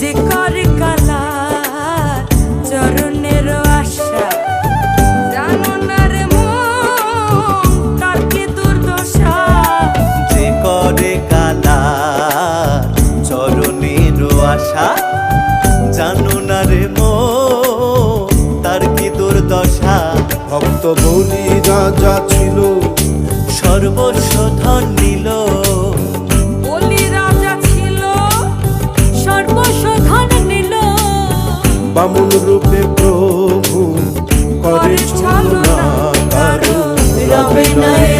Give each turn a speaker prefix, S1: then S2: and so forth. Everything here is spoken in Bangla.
S1: যে করে কালা চরণের আশা। জানো না রে তার কি দুর্দশা।
S2: যে করে কালা চরণের আশা। জানো না রে মো তার কি দুর্দশা?
S3: ভক্ত বলি রাজা ছিল
S2: সর্বস্ব ধন নিল।
S3: বামুন রূপে প্রভু করে
S1: করে
S3: ছলনা
S1: ছলনা রবে নয়